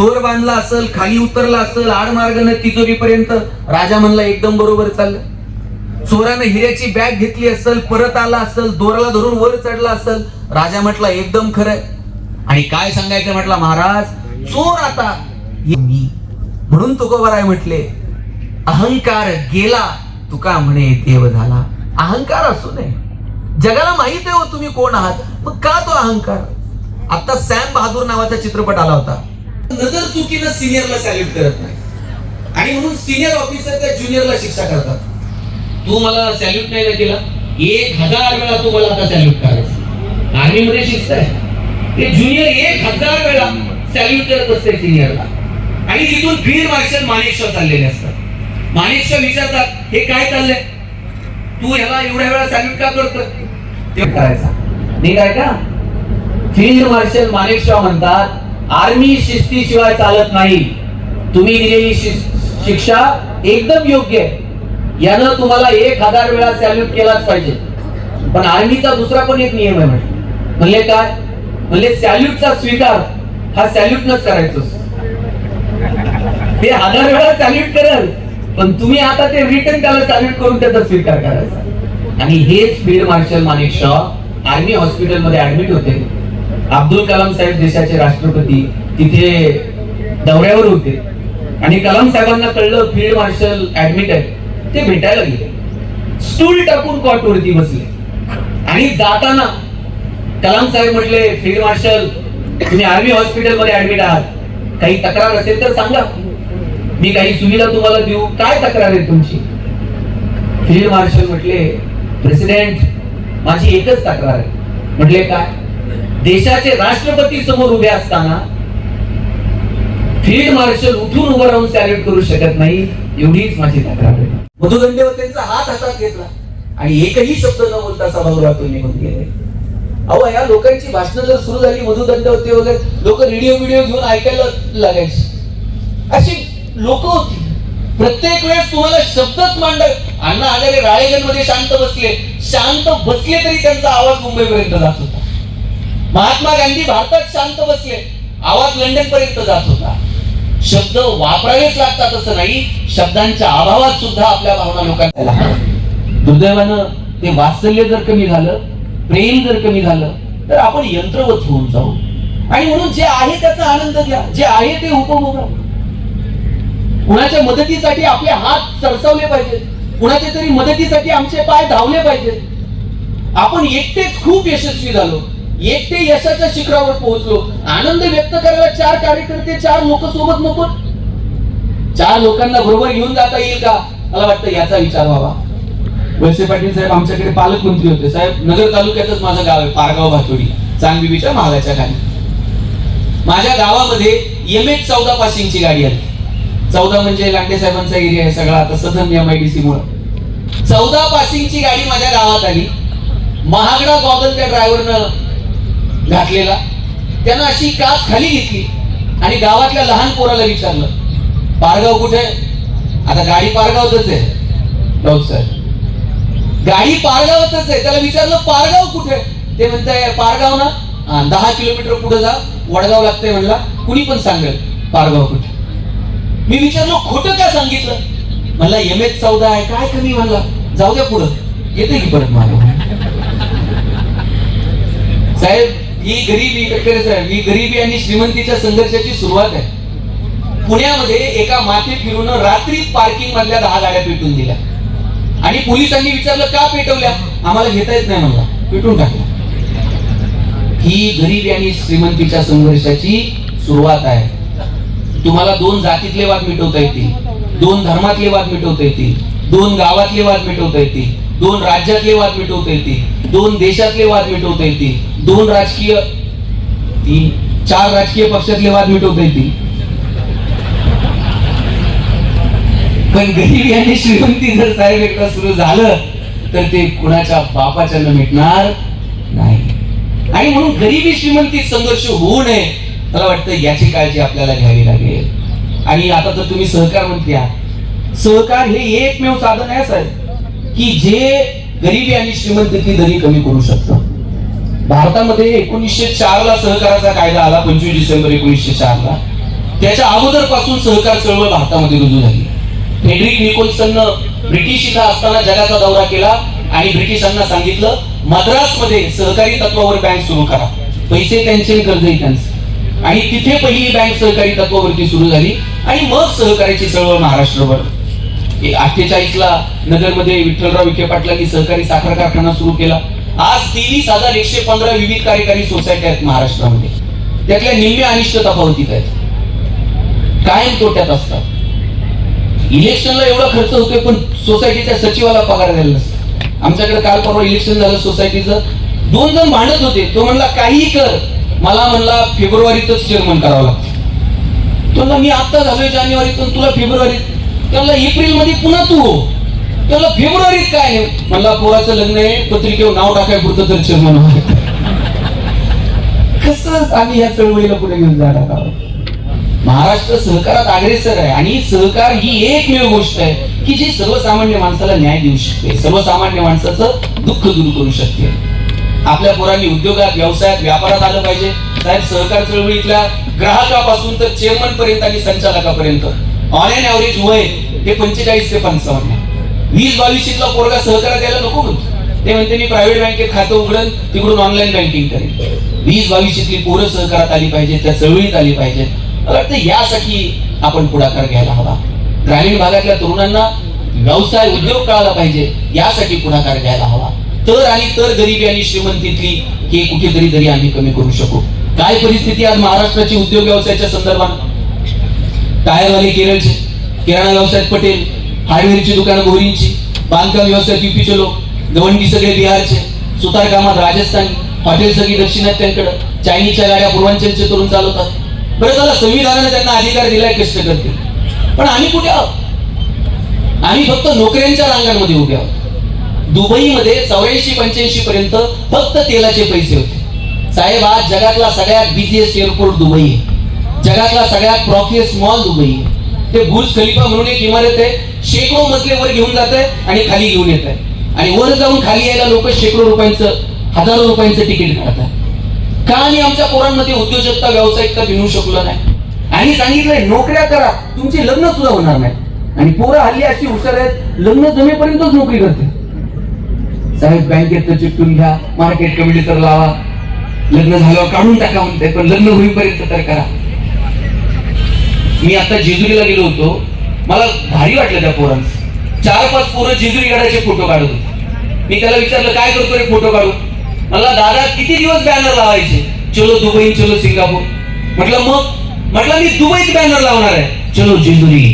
दोर बांधला असेल खाली उतरला असेल आडमार्गाने तिजोरीपर्यंत राजा म्हणला एकदम बरोबर चाललं. चोरानं हिऱ्याची बॅग घेतली असेल परत आला असेल दोराला धरून वर चढला असेल राजा म्हटला एकदम खरंय आणि काय सांगायचं म्हटला महाराज चोर आता. मी. म्हणून तुकोबाराय म्हटले अहंकार गेला. तुका म्हणे देव झाला. अहंकार असू नये. जगाला माहीत आहे हो तुम्ही कोण आहात. मग का तो अहंकार? आता सॅम बहादूर नावाचा चित्रपट आला होता. नजर चुकीनं सिनियरला सॅल्यूट करत नाही. आणि म्हणून सिनियर ऑफिसर त्या ज्युनियरला शिक्षा करतात. तू मला सॅल्यूट नाही ना केला? एक हजार वेळा तू मला आता सॅल्यूट करायचं. आर्मी मध्ये शिस्त आहे. ते ज्युनियर एक हजार वेळा सॅल्यूट करत असते सिनियरला आणि तिथून फील्ड मार्शल माणेकशॉ चाललेले असतात. माणेकशॉ विचारतात हे काय चाललंय? तू ह्याला एवढ्या वेळा सॅल्यूट का करतो ते करायचा नाही काय का? फील्ड मार्शल माणेकशॉ म्हणतात आर्मी शिस्तीशिवाय चालत नाही. तुम्ही दिलेली शिक्षा एकदम योग्य आहे. यानं तुम्हाला एक हजार वेळा सॅल्यूट केलाच पाहिजे. पण आर्मीचा दुसरा पण एक नियम आहे म्हणजे म्हणले काय? म्हणले सॅल्यूटचा स्वीकार हा सॅल्यूटनच करायचो. ते हजार वेळा सॅल्यूट करल पण तुम्ही आता ते रिटर्न त्याला सॅल्यूट करून त्याचा स्वीकार करायचा. आणि हेच field marshal Manek Shaw army हॉस्पिटलमध्ये ऍडमिट होते. अब्दुल कलाम साहेब देशाचे राष्ट्रपती तिथे दौऱ्यावर होते. आणि कलाम साहेबांना कळलं फील्ड मार्शल ऍडमिट आहे. ते भेटायला गेले. स्टूल टाकून कॉट वरती बसले. आणि जाताना कलाम साहेब म्हटले फील्ड मार्शल तुम्ही आर्मी हॉस्पिटलमध्ये ऍडमिट आहात. काही तक्रार असेल तर सांगा. मी काही सुविधा तुम्हाला देऊ. काय तक्रार आहे तुमची? फील्ड मार्शल म्हटले प्रेसिडेंट माझी एकच तक्रार आहे. म्हटले काय? देशाचे राष्ट्रपती समोर उभे असताना फील्ड मार्शल उठून उभं राहून सॅल्यूट करू शकत नाही एवढीच माझी तक्रार आहे. मधुदंडेवतेचा हात हातात घेतला. आणि एकही शब्द न बोलता सभागृहातून निघून गेले. अहो या लोकांची भाषणं जर सुरू झाली मधुदंडवते वगैरे लोक रेडिओ व्हिडिओ घेऊन ऐकायला लागायची. अशी लोक होती. प्रत्येक वेळेस तुम्हाला शब्दच मांड अण्णा आजारे राळेगणमध्ये शांत बसले. शांत बसले तरी त्यांचा आवाज मुंबईपर्यंत जात होता. महात्मा गांधी भारतात शांत बसले. आवाज लंडन पर्यंत जात होता. शब्द वापरावेच लागतात असं नाही शब्दांच्या अभावात सुद्धा आपल्या भावना लोकांना दुर्दैवानं ते वात्सल्य जर कमी झालं प्रेम जर कमी झालं तर आपण यंत्रवत होऊन जाऊ. आणि म्हणून जे आहे त्याचा आनंद घ्या. जे आहे ते उपभोगा. कुणाच्या मदतीसाठी आपले हात सरसवले पाहिजेत. कुणाच्या तरी मदतीसाठी आमचे पाय धावले पाहिजेत. आपण एकटेच खूप यशस्वी झालो. एकटे यशाच्या शिखरावर पोहोचलो. आनंद व्यक्त करायला चार कार्यकर्ते चार लोक सोबत नको. चार लोकांना बरोबर घेऊन जाता येईल का? मला वाटतं याचा विचार व्हावा. वळसे पाटील साहेब आमच्याकडे पालकमंत्री होते. साहेब नगर तालुक्यातच माझं गाव आहे पारगाव भातोडी चांगबीबीच्या महागाच्या खाली माझ्या गावामध्ये एम एच चौदा पासिंगची गाडी आली. चौदा म्हणजे लांडे साहेबांचा एरिया आहे सगळा आता सदन एम आय डी सी मुळे. चौदा पासिंगची गाडी माझ्या गावात आली. महागडा गॉगल त्या ड्रायव्हरनं घातलेला. त्यानं अशी काच खाली घेतली आणि गावातल्या लहान पोराला विचारलं पारगाव कुठे? आता गाडी पारगावतच आहे. हो, राऊत साहेब गाडी पारगावच आहे. त्याला विचारलं पारगाव कुठे? आहे? ते म्हणताय पारगाव ना. दहा किलोमीटर पुढे जा वडगाव लागतंय म्हणला कुणी पण सांगेल पारगाव कुठे? मी विचारलो खोटं का सांगितलं? म्हणला एम एच चौदा आहे काय कमी म्हणला? जाऊ द्या पुढं येते की परत मला साहेब ही गरिबी ही गरिबी आणि श्रीमंतीच्या संघर्षाची सुरुवात आहे. पुण्यामध्ये एका माथे फिरून रात्री पार्किंग मधल्या दहा गाड्या पेटून दिल्या. आणि पोलिसांनी विचारलं का पेटवल्या? आम्हाला घेता येत नाही म्हणला. पेटून टाकलं. ही गरिबी आणि श्रीमंतीच्या संघर्षाची सुरुवात आहे. तुम्हाला दोन जातीतले वाद मिटवता येतील. दोन धर्मातले वाद मिटवता येतील. दोन गावातले वाद मिटवता येतील. दोन राज्यातले वाद मिटवता येतील. दोन देशातले वाद मिटवता येतील. दोन राजकीय तीन चार राजकीय पक्षातले वाद मिटवता येतील. पण गरिबी आणि श्रीमंती जर साहेब एकदा सुरू झालं तर ते कुणाच्या बापाच्या न मिटणार नाही. आणि म्हणून गरिबी श्रीमंती संघर्ष होऊ नये मला वाटतं याची काळजी आपल्याला घ्यावी लागेल. आणि आता तर तुम्ही सहकार मंत्री आहात सहकार हे एकमेव साधन आहे साहेब. की जे गरिबी आणि श्रीमंतीची दरी कमी करू शकतो. भारतामध्ये एकोणीसशे चार ला सहकाराचा कायदा आला पंचवीस डिसेंबर एकोणीसशे चार ला. त्याच्या अगोदरपासून सहकार चळवळ भारतामध्ये रुजू झाली. फेडरिक निकोल्सन ब्रिटिश इथं असताना जगाचा दौरा केला आणि ब्रिटिशांना सांगितलं मद्रासमध्ये सहकारी तत्वावर बँक सुरू करा. पैसे त्यांचे आणि कर्जही त्यांचे. आणि तिथे पहिली बँक सहकारी तत्वावरती सुरू झाली आणि मग सहकार्याची चळवळ महाराष्ट्रभर अठ्ठेचाळीस ला नगरमध्ये विठ्ठलराव विखे पाटलांनी सहकारी साखर कारखाना सुरू केला. आज तेवीस हजार एकशे पंधरा विविध कार्यकारी सोसायटी आहेत महाराष्ट्रामध्ये. त्यातल्या निम्म्या अनिष्ट तफावतीत आहेत. कायम तोट्यात असतात. इलेक्शनला एवढा खर्च होतोय पण सोसायटीच्या सचिवाला पगार द्यायला नसतो आमच्याकडे काल परवा इलेक्शन झालं सोसायटीचं. दोन जण भांडत होते. तो म्हणला काही कर. मला म्हणला फेब्रुवारीतच चेअरमन करावं लागतं. तो म्हणला मी आता झालोय जानेवारीतून तुला फेब्रुवारीत त्याला एप्रिलमध्ये पुन्हा तू. हो त्याला फेब्रुवारीत काय म्हणला पोराचं लग्न आहे पत्रिकेवर नाव टाकाय पुरतं तर चेअरमन कसं आम्ही या चळवळीला पुढे घेऊन जाणार आहोत? महाराष्ट्र सहकारात अग्रेसर आहे आणि सहकार ही एकमेव गोष्ट आहे की जी सर्वसामान्य माणसाला न्याय देऊ शकते. सर्वसामान्य माणसाचं दुःख दूर करू शकते. आपल्या पोरांनी उद्योगात व्यवसायात व्यापारात आलं पाहिजे. साहेब सहकार चळवळीतल्या ग्राहकापासून तर चेअरमन पर्यंत आणि संचालकापर्यंत. ऑन एन ऍव्हरेज वय हे पंचेचाळीस ते पंचावन्न. वीस बावीसला पोरगा सहकारा द्यायला नको. म्हणतो ते म्हणते मी प्रायव्हेट बँकेत खातं उघडन तिकडून ऑनलाईन बँकिंग करेन. वीस बावीसली पोरं सहकारात आली पाहिजे त्या चळवळीत आली पाहिजे मला वाटतं यासाठी आपण पुढाकार घ्यायला हवा. ग्रामीण भागातल्या तरुणांना व्यवसाय उद्योग कळाला पाहिजे यासाठी पुढाकार घ्यायला हवा. तर आणि तर गरिबी आणि श्रीमंतीतली हे कुठेतरी तरी आम्ही कमी करू शकू. काय परिस्थिती आज महाराष्ट्राची उद्योग व्यवसायाच्या संदर्भात? टायरवाले केरळचे किराणा व्यवसायात पटेल हार्डवेअरची दुकानं गोरींची बांधकाम व्यवसायात युपीचे लोक गवंडी सगळे बिहारचे सुतार कामात राजस्थानी हॉटेल सगळी दक्षिणात्यांकडे चायनीच्या गाड्या पूर्वांचलचे तरुण चालवतात बरं झालं संविधानाने त्यांना अधिकार दिलाय कष्ट करते पण आम्ही कुठे आहोत? आम्ही फक्त नोकऱ्यांच्या रांगांमध्ये उभे आहोत. दुबईमध्ये चौऱ्याऐंशी पंच्याऐंशी पर्यंत फक्त तेलाचे पैसे होते. साहेब आज जगातला सगळ्यात बिझिएस्ट एअरपोर्ट दुबई आहे. जगातला सगळ्यात प्रॉफिएस्ट मॉल दुबई. ते बुर्ज खलिफा म्हणून एक इमारत आहे. शेकडो मजले वर घेऊन जात आहे आणि खाली घेऊन येत आहे आणि वर जाऊन खाली यायला लोक शेकडो रुपयांचं हजारो रुपयांचं तिकीट काढतात. का आम्ही आमच्या पोरांमध्ये उद्योजकता व्यावसायिकता बिनू शकलो नाही? आणि सांगितलंय नोकऱ्या करा. तुमची लग्न सुद्धा होणार नाही. आणि पोरं हल्ली अशी हुशार आहेत लग्न जमेपर्यंतच नोकरी करते साहेब बँकेत तर चिपटून घ्या. मार्केट कमिटी तर लावा. लग्न झाल्यावर काढून टाका म्हणते पण लग्न होईपर्यंत तर करा. मी आता जेजुरीला गेलो होतो. मला भारी वाटलं त्या पोरांचं. चार पाच पोरं जेजुरीगडाचे फोटो काढत होते मी त्याला विचारलं काय करतो रे फोटो काढून? मला दादा किती दिवस बॅनर लावायचे? चलो दुबई चलो सिंगापूर. म्हटलं मग? म्हटलं मी दुबईत बॅनर लावणार आहे. चलो जेजुरी.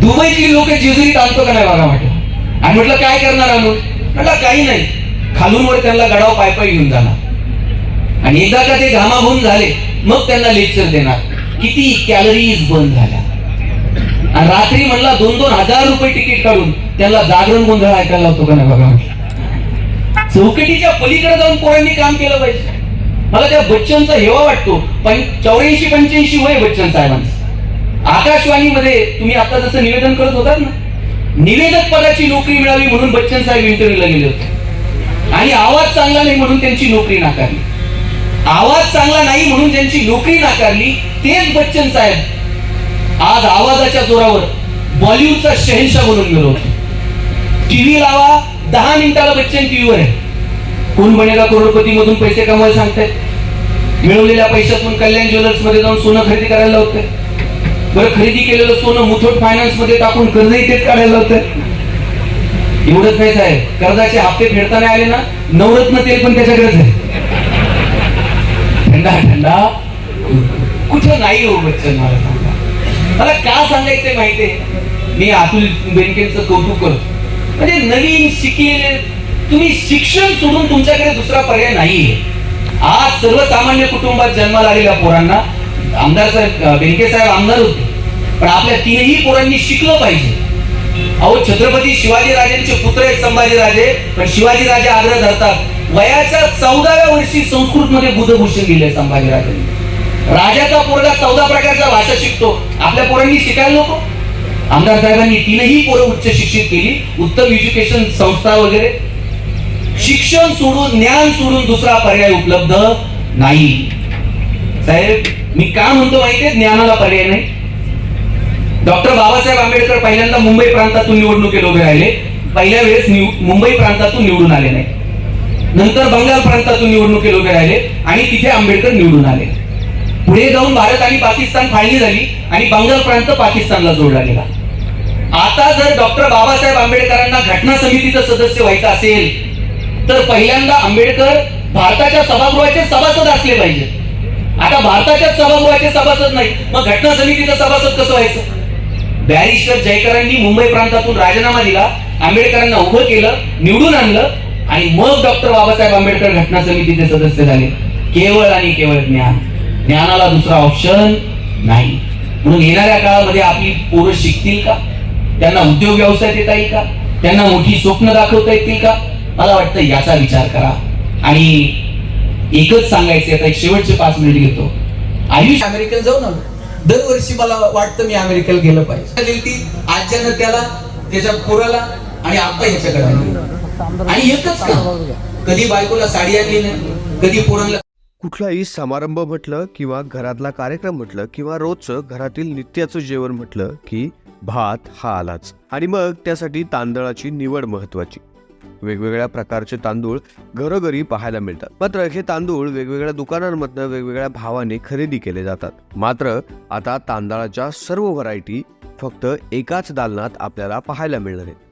दुबईतली लोक जेजुरीत आणतो का नाही बघा म्हटलं. आणि म्हटलं काय करणार आलो म्हटलं काही नाही. खालून वर त्यांना गडाव पाय पाय घेऊन जाणार. आणि एकदा का ते घामाघूम झाले मग त्यांना लेक्चर देणार. किती कॅलरीज बंद झाल्या? आणि रात्री म्हणला दोन दोन हजार रुपये तिकीट काढून त्याला जागरण गोंधळ ऐकायला होतो का नाही बघा चौकटीच्या पलीकडे जाऊन पोरांनी काम केलं पाहिजे. मला त्या बच्चनचा हेवा वाटतो. पण चौऱ्याऐंशी पंच्याऐंशी वय बच्चन साहेबांचं. आकाशवाणीमध्ये तुम्ही आता जसं निवेदन करत होतात ना निवेदक पदाची नोकरी मिळावी म्हणून बच्चन साहेब इंटरव्ह्यूला गेले होते. आणि आवाज चांगला नाही म्हणून त्यांची नोकरी नाकारली. आवाज चांगला नाही म्हणून ज्यांची नोकरी नाकारली तेच बच्चन साहेब. आज आवाजाच्या जोरावर बॉलिवूडचा शहनशाह बनून गेलो टीव्ही लावा दहा मिनिटाला बच्चन टीव्हीवर आहे. कोण बनेगा करोडपती मधून पैसे कमवायला सांगतायत मिळवलेल्या पैशातून कल्याण ज्वेलर्समध्ये जाऊन सोनं खरेदी करायला होते बरं खरेदी केलेलं सोनं मुथूट फायनान्समध्ये टाकून कर्जही तेच काढायला होतं एवढंच नाही साहेब. कर्जाचे हप्ते फेडताना आले ना नवरत्न तेल पण त्याच्याकडेच आहे. ठंडा ठंडा. कुठं नाही हो बच्चन मला सांगा. मला का सांगायचंय माहितीये मी अतुल बेनकेंचं कौतुक करतो. म्हणजे नवीन शिकलेले तुम्ही शिक्षण सोडून तुमच्याकडे दुसरा पर्याय नाहीये. आज सर्वसामान्य कुटुंबात जन्माला आलेल्या पोरांना आमदार साहेब बेनके साहेब आमदार होते. पण आपल्या तीनही पोरांनी शिकलं पाहिजे. अहो छत्रपती शिवाजी राजांचे पुत्र आहेत संभाजी राजे पण शिवाजी राजे आग्रह धरतात वयाच्या चौदाव्या वर्षी संस्कृत मध्ये बुधभूषण लिहिले संभाजी राजाचा पोरगा चौदा प्रकारच्या भाषा शिकतो. आपल्या पोरांनी शिकायला नको. आमदार साहेबांनी तीनही पोरं उच्च शिक्षित केली. उत्तम एज्युकेशन संस्था वगैरे. शिक्षण सोडून ज्ञान सोडून दुसरा पर्याय उपलब्ध नाही. साहेब मी का म्हणतो माहितीये? ज्ञानाला पर्याय नाही. डॉक्टर बाबासाहेब आंबेडकर पहिल्यांदा मुंबई प्रांतातून निवडणुकीत उभे राहिले. पहिल्या वेळेस मुंबई प्रांतातून निवडून आले नाही. नंतर बंगाल प्रांतातून निवडणुकीत लोक राहिले आणि तिथे आंबेडकर निवडून आले. पुढे जाऊन भारत आणि पाकिस्तान फाळणी झाली आणि बंगाल प्रांत पाकिस्तानला जोडला गेला. आता जर डॉक्टर बाबासाहेब आंबेडकरांना घटना समितीचं सदस्य व्हायचं असेल तर पहिल्यांदा आंबेडकर भारताच्या सभागृहाचे सभासद असले पाहिजे. आता भारताच्याच सभागृहाचे सभासद नाही मग घटना समितीचं सभासद कसं व्हायचं? बॅरिस्टर जयकरांनी मुंबई प्रांतातून राजीनामा दिला आंबेडकरांना उभं केलं निवडून आणलं आणि मग डॉक्टर बाबासाहेब आंबेडकर घटना समितीचे सदस्य झाले. केवळ आणि केवळ ज्ञान. ज्ञानाला दुसरा ऑप्शन नाही. म्हणून येणाऱ्या काळामध्ये आपली पोरं शिकतील का? त्यांना उद्योग व्यवसाय देता येईल का? त्यांना मोठी स्वप्न दाखवता येतील का? मला वाटतं याचा विचार करा. आणि एकच सांगायचे आता एक शेवटचे पाच मिनिट घेतो. आयुष अमेरिकेला जाऊ ना. दरवर्षी मला वाटतं मी अमेरिकेला गेलं पाहिजे. ती आजच्यानं त्याला त्याच्या पोराला आणि आता ह्याच्याकडे आणि एकच का कधी बायकोला साडी आणली नाही कधी पोरांना कुठलाही समारंभ म्हटलं किंवा घरातला कार्यक्रम म्हटलं किंवा रोजचं घरातील नित्याचं जेवण म्हटलं की भात हा आलाच. आणि मग त्यासाठी तांदळाची निवड महत्वाची वेगवेगळ्या प्रकारचे तांदूळ घरोघरी पाहायला मिळतात. मात्र हे तांदूळ वेगवेगळ्या दुकानांमधनं वेगवेगळ्या भावाने खरेदी केले जातात. मात्र आता तांदळाच्या सर्व व्हरायटी फक्त एकाच दालनात आपल्याला पाहायला मिळणार आहेत.